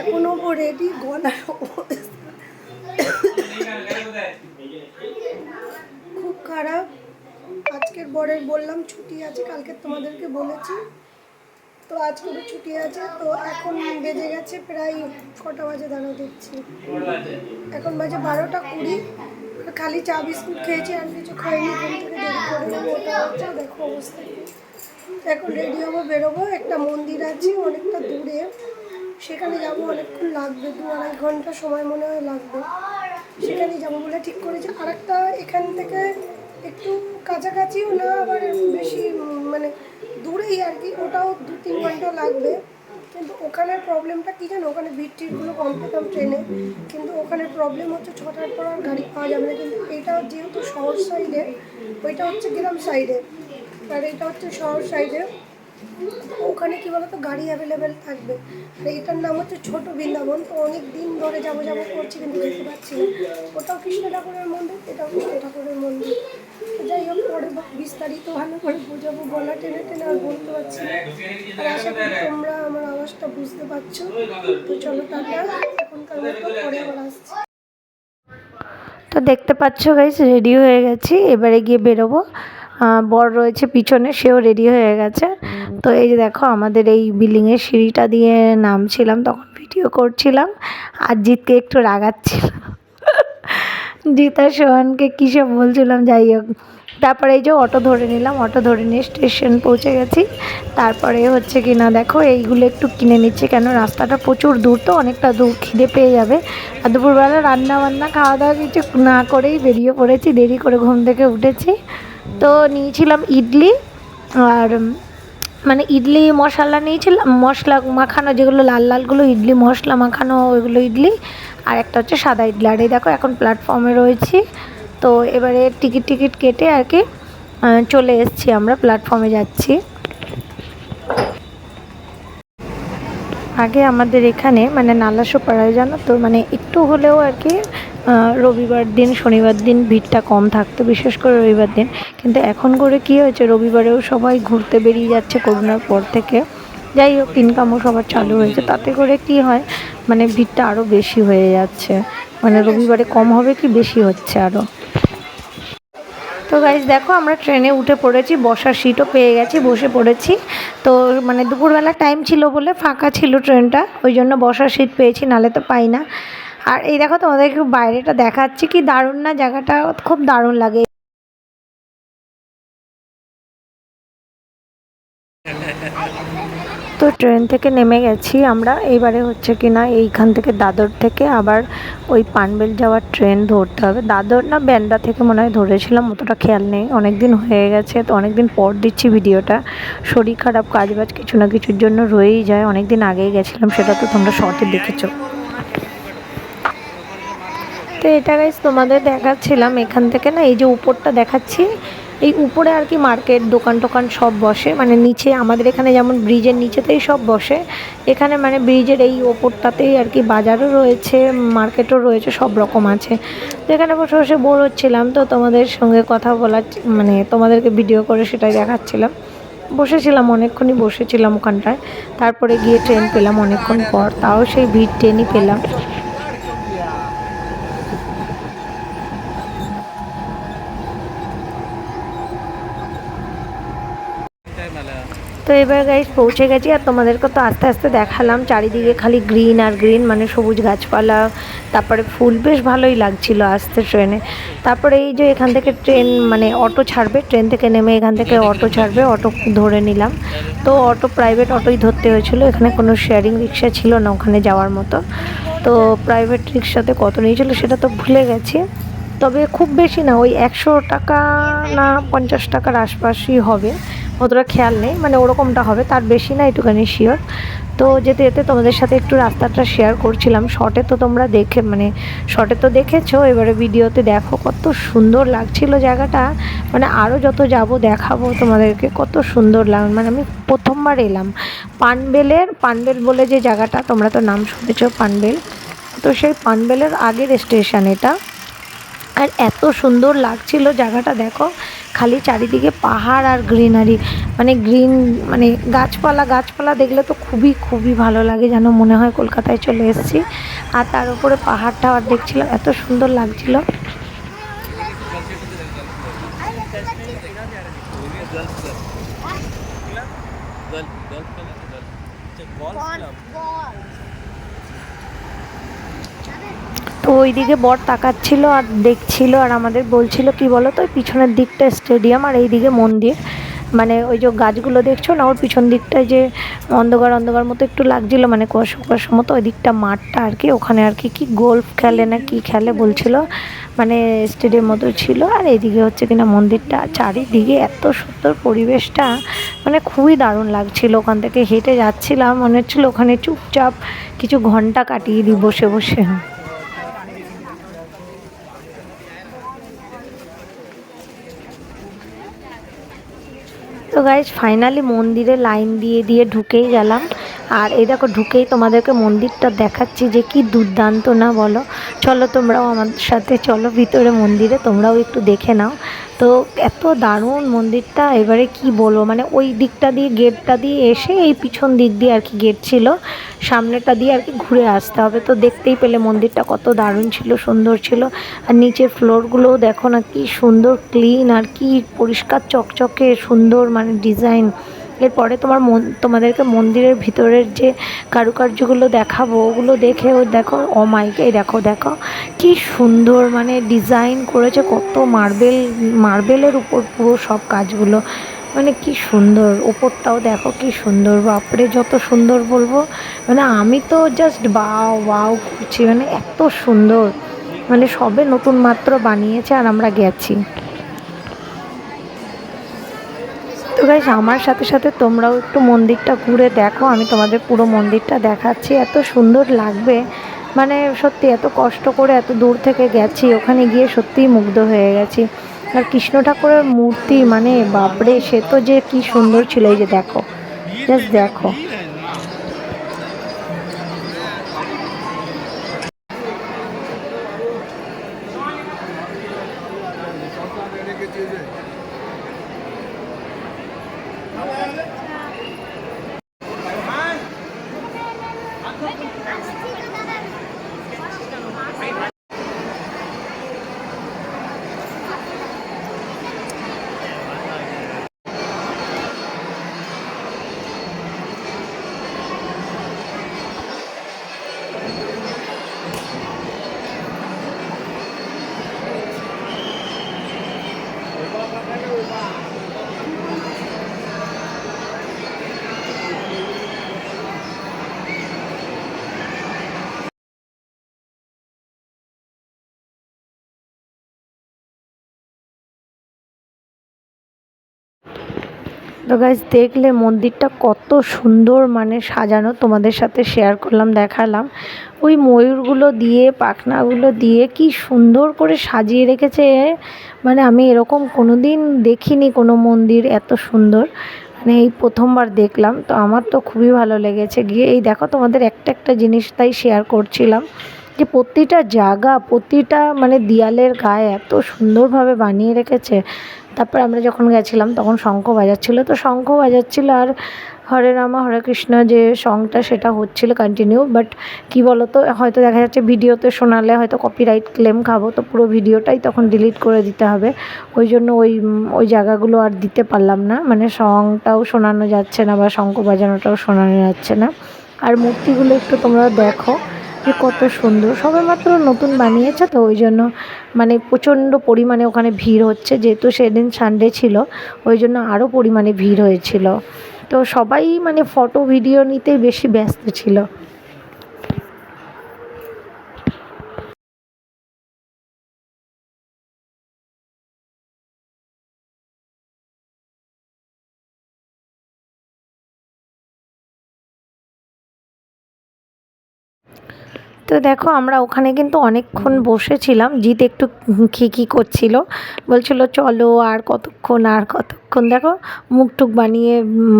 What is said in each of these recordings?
এখনও রেডি গলার খুব খারাপ। আজকের বরের বললাম ছুটি আছে, কালকে তোমাদেরকে বলেছি। তো আজকেরও ছুটি আছে, তো এখন বেজে গেছে প্রায় কটা বাজে দাঁড়া দেখছি। এখন বাজে বারোটা কুড়ি। খালি চা বিস্কুট খেয়েছি, আর কিছু খাইনি, ঘুম থেকে দেরি দেখো অবস্থা এখন রেডি হব, বেরোবো। একটা মন্দির আছে, অনেকটা দূরে। সেখানে যাব, অনেকক্ষণ লাগবে, দু আড়াই ঘণ্টা সময় মনে হয় লাগবে। সেখানে যাব বলে ঠিক করেছি। আর একটা এখান থেকে একটু কাছাকাছিও না, আবার বেশি মানে দূরেই আর কি। ওটাও দু তিন ঘণ্টা লাগবে। কিন্তু ওখানের প্রবলেমটা কী জানো? ওখানে ভিড় টিড়গুলো কম পেতাম ট্রেনে। কিন্তু ওখানে প্রবলেম হচ্ছে ছটার পর আর গাড়ি পাওয়া যাবে না। কিন্তু এটা যেহেতু শহর সাইডে ওইটা হচ্ছে গ্রাম সাইডে আর এটা হচ্ছে শহর সাইডে। ওখানে কি বলতো, গাড়ি অ্যাভেলেবেল থাকবে। আর এটার নাম হচ্ছে ছোট বৃন্দাবন। তো অনেক দিন ধরে যাব যাব করছি, কিন্তু যেতে পারছি না। ওটাও কৃষ্ণ ঠাকুরের মন্দির, এটাও কৃষ্ণ ঠাকুরের মন্দির। যাই হোক পরে বিস্তারিত ভালো করে বোঝাবো, গলা টেনে টেনে আর বলতে পারছি না। আর আশা করি তোমরা আমার আওয়াজটা বুঝতে পারছ। তো চলো টাটা, এখনকার মতো পরে আবার আসছি। তো দেখতে পাচ্ছ গাইস রেডি হয়ে গেছি। এবারে গিয়ে বেরোবো। বর রয়েছে পিছনে সেও রেডি হয়ে গেছে। তো এই যে দেখো আমাদের এই বিল্ডিংয়ের সিঁড়িটা দিয়ে নামছিলাম তখন ভিডিও করছিলাম। আর জিতকে একটু রাগাচ্ছিলাম জিত সোহানকে কী সব বলছিলাম যাই হোক। তারপরে এই যে অটো ধরে নিলাম অটো ধরে নিয়ে স্টেশন পৌঁছে গেছি। তারপরে হচ্ছে কি না দেখো এইগুলো একটু কিনে নিচ্ছি কেন রাস্তাটা প্রচুর দূর তো অনেকটা দূর খিদে পেয়ে যাবে। আর দুপুরবেলা রান্না বান্না খাওয়া দাওয়া কিছু না করেই বেরিয়ে পড়েছি দেরি করে ঘুম থেকে উঠেছি। তো নিয়েছিলাম ইডলি আর মানে ইডলি মশলা নিয়েছিলাম, মশলা মাখানো যেগুলো লাল লালগুলো, ইডলি মশলা মাখানো ওইগুলো ইডলি আর একটা হচ্ছে সাদা ইডলি। আর এই দেখো এখন প্ল্যাটফর্মে রয়েছি। তো এবারে টিকিট টিকিট কেটে আর কি চলে এসেছি আমরা প্ল্যাটফর্মে যাচ্ছি। আগে আমাদের এখানে মানে নালাশো পাড়ায় জানো তো মানে একটু হলেও আর কি রবিবার দিন, শনিবার দিন ভিড়টা কম থাকতো, বিশেষ করে রবিবার দিন। কিন্তু এখন করে কি হয়েছে, রবিবারেও সবাই ঘুরতে বেরিয়ে যাচ্ছে করোনার পর থেকে। যাই হোক ইনকামও সবার চালু হয়েছে। তাতে করে কি হয় মানে ভিড়টা আরও বেশি হয়ে যাচ্ছে। মানে রবিবারে কম হবে কি, বেশি হচ্ছে আরও তো গাইজ দেখো আমরা ট্রেনে উঠে পড়েছি, বসার সিটও পেয়ে গেছি, বসে পড়েছি। তো মানে দুপুরবেলা টাইম ছিল বলে ফাঁকা ছিল ট্রেনটা, ওই জন্য বসার সিট পেয়েছি, নালে তো পাই না। আর এই দেখো তোমাদেরকে বাইরেটা দেখাচ্ছি কি দারুণ না? জায়গাটা খুব দারুণ লাগে। তো ট্রেন থেকে নেমে গেছি আমরা। এইবারে হচ্ছে কি না এইখান থেকে দাদর থেকে আবার ওই পানবেল যাওয়ার ট্রেন ধরতে হবে। দাদর না ব্যান্ডা থেকে মনে হয় ধরেছিলাম, অতটা খেয়াল নেই। অনেক দিন হয়ে গেছে, তো অনেক দিন পর দিচ্ছি ভিডিওটা। শরীর খারাপ কাজ বাজ কিছু না কিছুর জন্য রয়েই যায়। অনেক দিন আগেই গেছিলাম, সেটা তো তোমরা শর্টে দেখেছ। তো এটা গাইজ তোমাদের দেখাচ্ছিলাম এখান থেকে না, এই যে উপরটা দেখাচ্ছি, এই উপরে আর কি মার্কেট দোকান টোকান সব বসে মানে নিচে আমাদের এখানে যেমন ব্রিজের নিচেতেই সব বসে, এখানে মানে ব্রিজের এই ওপরটাতেই আর কি বাজারও রয়েছে মার্কেটও রয়েছে, সব রকম আছে। তো এখানে বসে বসে বোর হচ্ছিলাম, তো তোমাদের সঙ্গে কথা বলার মানে তোমাদেরকে ভিডিও করে সেটাই দেখাচ্ছিলাম। বসেছিলাম অনেকক্ষণই, বসেছিলাম ওখানটায়, তারপরে গিয়ে ট্রেন পেলাম অনেকক্ষণ পর, তাও সেই ভিড় ট্রেনই পেলাম। তো এবার গাইজ পৌঁছে গেছি আর তোমাদেরকে তো আস্তে আস্তে দেখালাম। চারিদিকে খালি গ্রিন আর গ্রিন মানে সবুজ গাছপালা, তারপরে ফুল বেশ ভালোই লাগছিল আসতে ট্রেনে। তারপরে এই যে এখান থেকে ট্রেন মানে অটো ছাড়বে, ট্রেন থেকে নেমে এখান থেকে অটো ছাড়বে, অটো ধরে নিলাম। তো অটো প্রাইভেট অটোই ধরতে হয়েছিল, এখানে কোনো শেয়ারিং রিক্সা ছিল না ওখানে যাওয়ার মতো। তো প্রাইভেট রিক্সাতে কত নিয়েছিল সেটা তো ভুলে গেছি। তবে খুব বেশি না, ওই একশো টাকা না পঞ্চাশ টাকার আশপাশই হবে। অতটা খেয়াল নেই মানে ওরকমটা হবে, তার বেশি না একটুখানি শিওর তো যেতে যেতে তোমাদের সাথে একটু রাস্তাটা শেয়ার করছিলাম। শর্টে তো তোমরা দেখে মানে শর্টে তো দেখেছ, এবারে ভিডিওতে দেখো কত সুন্দর লাগছিল জায়গাটা। মানে আরও যত যাব দেখাবো তোমাদেরকে, কত সুন্দর লাগ মানে আমি প্রথমবার এলাম। পানবেলের, পানবেল বলে যে জায়গাটা, তোমরা তো নাম শুনেছো পানবেল। তো সেই পানবেলের আগের স্টেশন এটা। আর এত সুন্দর লাগছিল জায়গাটা, দেখো। খালি চারিদিকে পাহাড় আর গ্রিনারি। মানে গ্রিন মানে গাছপালা গাছপালা দেখলে তো খুবই খুবই ভালো লাগে যেন মনে হয় কলকাতায় চলে এসেছি। আর তার উপরে পাহাড় টাওয়ার দেখছিলাম, এত সুন্দর লাগছিল। তো ওইদিকে বর তাকাচ্ছিল আর দেখছিল আর আমাদের বলছিল, কি বলো তো পিছনের দিকটা স্টেডিয়াম আর এইদিকে মন্দির। মানে ওই যে গাছগুলো দেখছ না, ওর পিছন দিকটায় যে অন্ধকার অন্ধকার মতো একটু লাগছিল মানে কুয়াশা কুয়াশা মতো। ওই দিকটা মাঠটা আর কি, ওখানে আর কি কি গোল্ফ খেলে না কি খেলে বলছিল। মানে স্টেডিয়াম মতো ছিল আর এইদিকে হচ্ছে কিনা মন্দিরটা। চারিদিকে এত সুন্দর পরিবেশটা মানে খুবই দারুণ লাগছিল। ওখান থেকে হেঁটে যাচ্ছিলাম, মনে হচ্ছিল ওখানে চুপচাপ কিছু ঘণ্টা কাটিয়ে দিই বসে বসে। তো গাইজ ফাইনালি মন্দিরে লাইন দিয়ে দিয়ে ঢুকেই গেলাম। আর এই দেখো ঢুকেই তোমাদেরকে মন্দিরটা দেখাচ্ছি যে কি দুর্দান্ত, না বলো? চলো তোমরাও আমার সাথে চলো ভিতরে মন্দিরে, তোমরাও একটু দেখে নাও। তো এত দারুণ মন্দিরটা, এবারে কি বলব? মানে ওই দিকটা দিয়ে, গেটটা দিয়ে এসে এই পিছন দিক দিয়ে আর কি গেট ছিল। সামনেটা দিয়ে আর কি ঘুরে আসতে হবে। তো দেখতেই পেলে মন্দিরটা কত দারুণ ছিল, সুন্দর ছিল। আর নিচের ফ্লোরগুলোও দেখো না কি সুন্দর, ক্লিন আর কি পরিষ্কার, চকচকে, সুন্দর মানে ডিজাইন। এরপরে তোমার মন, তোমাদেরকে মন্দিরের ভিতরের যে কারুকার্যগুলো দেখাবো, ওগুলো দেখে ও দেখো অমাইকে দেখো দেখো, কি সুন্দর মানে ডিজাইন করেছে, কত মার্বেল মার্বেলের উপর পুরো সব কাজগুলো। মানে কি সুন্দর ওপরটাও দেখো কি সুন্দর, বাপরে যত সুন্দর বলব। মানে আমি তো জাস্ট বাও ওয়াও করছি মানে এত সুন্দর। মানে সবে নতুন মাত্র বানিয়েছে আর আমরা গেছি। তো গাইস আমার সাথে সাথে তোমরাও একটু মন্দিরটা ঘুরে দেখো। আমি তোমাদের পুরো মন্দিরটা দেখাচ্ছি। এত সুন্দর লাগবে। মানে সত্যি এত কষ্ট করে এত দূর থেকে গেছি, ওখানে গিয়ে সত্যিই মুগ্ধ হয়ে গেছি। আর কৃষ্ণ ঠাকুরের মূর্তি মানে বাপরে, সে তো যে কি সুন্দর ছিল, এই যে দেখো। জাস্ট দেখো। তো গাইজ দেখলে মন্দিরটা কত সুন্দর মানে সাজানো তোমাদের সাথে শেয়ার করলাম, দেখালাম। ওই ময়ূরগুলো দিয়ে, পাখনাগুলো দিয়ে কি সুন্দর করে সাজিয়ে রেখেছে। মানে আমি এরকম কোনো দিন দেখিনি কোনো মন্দির এত সুন্দর। মানে এই প্রথমবার দেখলাম, তো আমার তো খুবই ভালো লেগেছে। গিয়ে এই দেখো তোমাদের একটা একটা জিনিস তাই শেয়ার করছিলাম। যে প্রতিটা জায়গা, প্রতিটা মানে দেয়ালের গায়ে এত সুন্দরভাবে বানিয়ে রেখেছে। তারপর আমরা যখন গেছিলাম, তখন শঙ্খ বাজাচ্ছিলো। তো শঙ্খ বাজাচ্ছিলো আর হরে রামা, হরে কৃষ্ণ যে সংটা সেটা হচ্ছিল কন্টিনিউ বাট কি বলতো, হয়তো দেখা যাচ্ছে ভিডিওতে শোনালে হয়তো কপিরাইট ক্লেম খাব, তো পুরো ভিডিওটাই তখন ডিলিট করে দিতে হবে। ওই জন্য ওই ওই জায়গাগুলো আর দিতে পারলাম না। মানে সংটাও শোনানো যাচ্ছে না বা শঙ্খ বাজানোটাও শোনানো যাচ্ছে না। আর মূর্তিগুলো একটু তোমরা দেখো। যে কত সুন্দর। সবেমাত্র নতুন বানিয়েছে তো ওই জন্য মানে প্রচণ্ড পরিমাণে ওখানে ভিড় হচ্ছে, যেহেতু সেদিন সানডে ছিল, ওই জন্য আরও পরিমাণে ভিড় হয়েছিল। তো সবাই মানে ফটো ভিডিও নিতে বেশি ব্যস্ত ছিল। তো দেখো আমরা ওখানে কিন্তু অনেকক্ষণ বসেছিলাম। জিৎ একটু খিকি করছিল। বলছিল, চলো আর কতক্ষণ আর কতক্ষণ? দেখো মুখ টুক বানিয়ে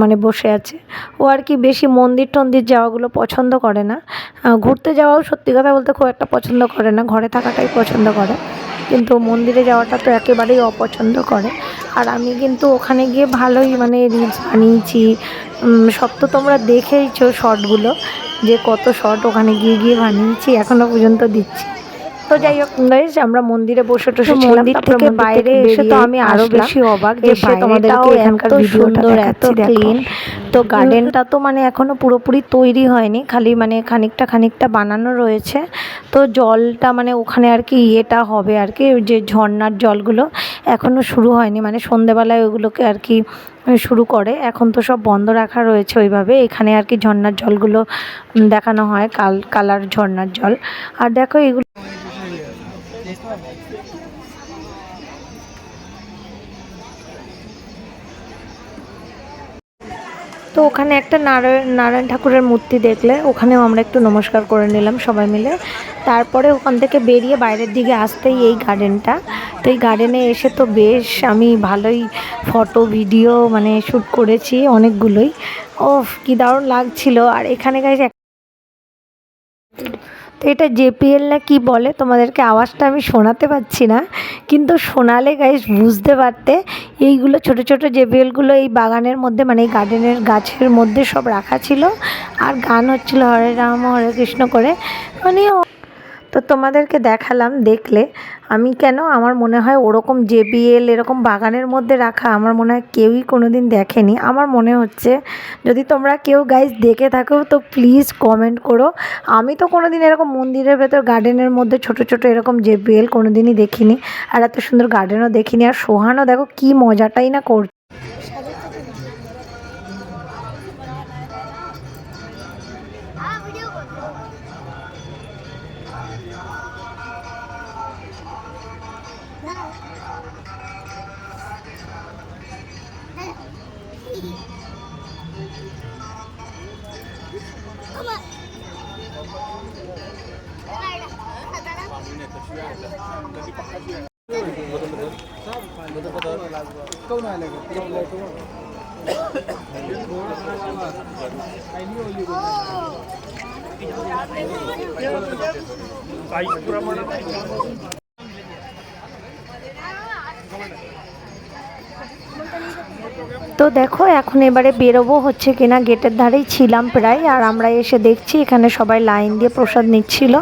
মানে বসে আছে। ও আর কি বেশি মন্দির টন্দির যাওয়াগুলো পছন্দ করে না। ঘুরতে যাওয়াও সত্যি কথা বলতে খুব একটা পছন্দ করে না। ঘরে থাকাটাই পছন্দ করে। কিন্তু মন্দিরে যাওয়াটা তো একেবারেই অপছন্দ করে। আর আমি কিন্তু ওখানে গিয়ে ভালোই মানে রিলস বানিয়েছি। সব তো তোমরা দেখেইছো শর্টগুলো যে কত শট ওখানে গিয়ে গিয়ে বানিয়েছি এখনও পর্যন্ত দিচ্ছি। তো যাই হোক গাইজ আমরা মন্দিরে বসে টসে মন্দির থেকে বাইরে এসে তো আমি আরও বেশি অবাক যে তোমাদেরকে এখানকার ভিডিওটা এত ক্লিন তো গার্ডেনটা তো মানে এখনও পুরোপুরি তৈরি হয়নি খালি মানে খানিকটা খানিকটা বানানো রয়েছে। তো জলটা মানে ওখানে আর কি ইয়েটা হবে আর কি, যে ঝর্নার জলগুলো এখনও শুরু হয়নি মানে সন্ধেবেলায় ওগুলোকে আর কি শুরু করে। এখন তো সব বন্ধ রাখা রয়েছে ওইভাবে, এখানে আর কি ঝর্নার জলগুলো দেখানো হয়, কাল, কালার ঝর্নার জল। আর দেখো এগুলো তো ওখানে একটা নারায়ণ নারায়ণ ঠাকুরের মূর্তি দেখলে, ওখানেও আমরা একটু নমস্কার করে নিলাম সবাই মিলে। তারপরে ওখান থেকে বেরিয়ে বাইরের দিকে আসতেই এই গার্ডেনটা। তো এই গার্ডেনে এসে তো বেশ আমি ভালোই ফটো, ভিডিও মানে শ্যুট করেছি অনেকগুলোই। ও কি দারুণ লাগছিল। আর এখানে গাইজ তো এটা জেপিএল না কি বলে? তোমাদেরকে আওয়াজটা আমি শোনাতে পারছি না। কিন্তু শোনালে গাইস বুঝতে পারতে এইগুলো ছোট ছোট যে বেলগুলো এই বাগানের মধ্যে মানে এই গার্ডেনের গাছের মধ্যে সব রাখা ছিল। আর গান হচ্ছিল হরে রাম, হরে কৃষ্ণ করে। মানে তো তোমাদেরকে দেখালাম, দেখলে। আমি কেন? আমার মনে হয় ওরকম জেবিএল এরকম বাগানের মধ্যে রাখা আমার মনে হয় কেউই কোনো দিন দেখেনি। আমার মনে হচ্ছে যদি তোমরা কেউ গাইজ দেখে থাকো, তো প্লিজ কমেন্ট করো। আমি তো কোনো দিন এরকম মন্দিরের ভেতর গার্ডেনের মধ্যে ছোট ছোট এরকম জেবিএল কোনো দিনই দেখিনি। আর এত সুন্দর গার্ডেনও দেখিনি। আর সোহানও দেখো কি মজাটাই না করছে। তো দেখো, এখন এবারে বেরোবো হচ্ছে কিনা, গেটের ধারেই ছিলাম প্রায়, আর আমরা এসে দেখছি এখানে সবাই লাইন দিয়ে প্রসাদ নিচ্ছিল।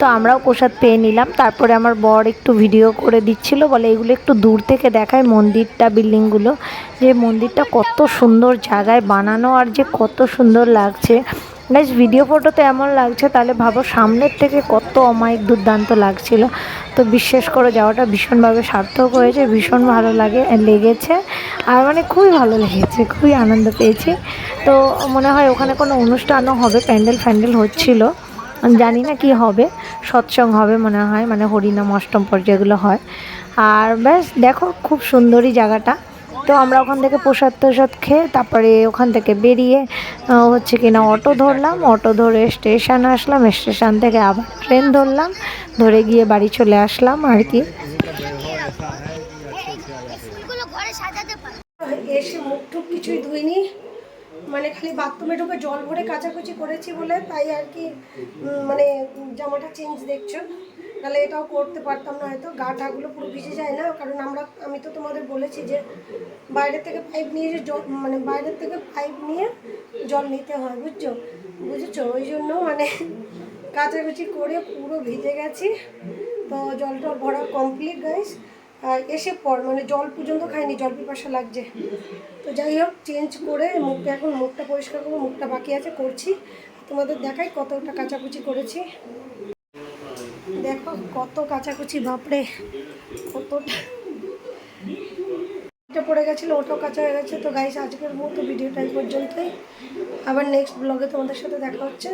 তো আমরাও প্রসাদ পেয়ে নিলাম। তারপরে আমার বর একটু ভিডিও করে দিচ্ছিল, বলে এগুলো একটু দূর থেকে দেখায় মন্দিরটা, বিল্ডিংগুলো। যে মন্দিরটা কত সুন্দর জায়গায় বানানো আর যে কত সুন্দর লাগছে। গাইজ ভিডিও ফটোতে এমন লাগছে, তাহলে ভাবো সামনের থেকে কত অমায়িক দুর্দান্ত লাগছিল। তো বিশ্বাস করে, যাওয়াটা ভীষণভাবে সার্থক হয়েছে, ভীষণ ভালো লাগে, লেগেছে, আর মানে খুবই ভালো লেগেছে, খুবই আনন্দ পেয়েছি। তো মনে হয় ওখানে কোনো অনুষ্ঠানও হবে, প্যান্ডেল ফ্যান্ডেল হচ্ছিল। জানি না কি হবে সৎসঙ্গ হবে মনে হয় মানে হরিনাম অষ্টম পর্যায়গুলো হয় আর ব্যাস দেখো খুব সুন্দরই জায়গাটা তো আমরা ওখান থেকে প্রসাদ টসাদ খেয়ে তারপরে ওখান থেকে বেরিয়ে হচ্ছে কিনা অটো ধরলাম অটো ধরে স্টেশন আসলাম স্টেশন থেকে আবার ট্রেন ধরলাম ধরে গিয়ে বাড়ি চলে আসলাম আর কি এসে মুখ টুক কিছুই ধুইনি মানে খালি বাথরুমে ঢুকে জল ভরে কাচাকুচি করেছি বলে তাই আর কি মানে জামাটা চেঞ্জ দেখছ। তাহলে এটাও করতে পারতাম না হয়তো, গা ঠাগুলো পুরো ভিজে যায় না, কারণ আমরা, আমি তো তোমাদের বলেছি যে বাইরে থেকে পাইপ নিয়ে যে জল মানে বাইরের থেকে পাইপ নিয়ে জল নিতে হয়, বুঝছ? বুঝেছ? ওই জন্য মানে কাচাকুচি করে পুরো ভিজে গেছি। তো জল টল ভরা কমপ্লিট গাইস এসে পর মানে জল পর্যন্ত খাইনি, জল পিপাসা লাগছে। তো যাই হোক চেঞ্জ করে মুখটা এখন, মুখটা পরিষ্কার করব, মুখটা বাকি আছে, করছি। তোমাদের দেখাই কতটা কাচাকুচি করেছি। দেখো কত কাচাকুচি, বাপরে, কতটা এটা পড়ে গেছিল ওটাও কাঁচা হয়ে গেছে। তো গাইস আজকের মতো ভিডিওটা এই পর্যন্তই। আবার নেক্সট ব্লগে তোমাদের সাথে দেখা হচ্ছে।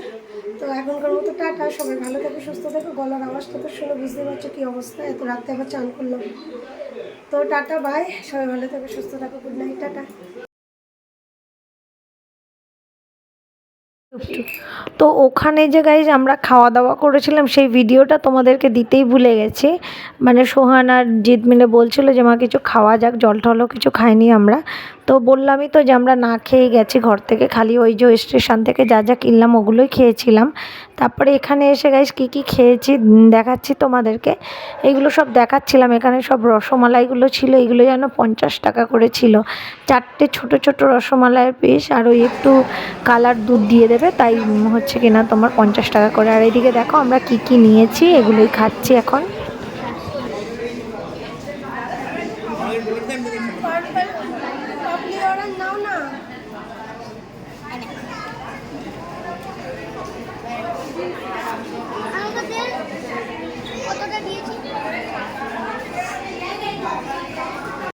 তো এখনকার মতো টাটা, সবাই ভালো থাকো, সুস্থ থাকো। গলার আওয়াজটা তো শুনে বুঝতে পারছ কী অবস্থা। এত রাতে আবার চান করলাম। তো টাটা বাই সবাই ভালো থাকো, সুস্থ থাকো গুড নাইট টাটা। তো ওখানে যে গাইজ আমরা খাওয়া দাওয়া করেছিলাম, সেই ভিডিওটা তোমাদেরকে দিতেই ভুলে গেছি। মানে সোহান আর জিৎ মিলে বলছিল যে, মা, কিছু খাওয়া যাক, জল টলও কিছু খাইনি আমরা। তো বললামই তো যে, আমরা না খেয়ে গেছি ঘর থেকে, খালি ওই যে স্টেশন থেকে যা যা কিনলাম ওগুলোই খেয়েছিলাম। তারপরে এখানে এসে গাইজ কী কী খেয়েছি দেখাচ্ছি তোমাদেরকে। এগুলো সব দেখাচ্ছিলাম, এখানে সব রসমালাইগুলো ছিল, এগুলো যেন পঞ্চাশ টাকা করে ছিল। চারটে ছোট ছোট রসমালাইয়ের পিস আর ওই একটু কালার দুধ দিয়ে দেবে। তাই উম, হচ্ছে কিনা তোমার পঞ্চাশ টাকা করে। আর এদিকে দেখো আমরা কি কি নিয়েছি এগুলোই খাচ্ছি এখন।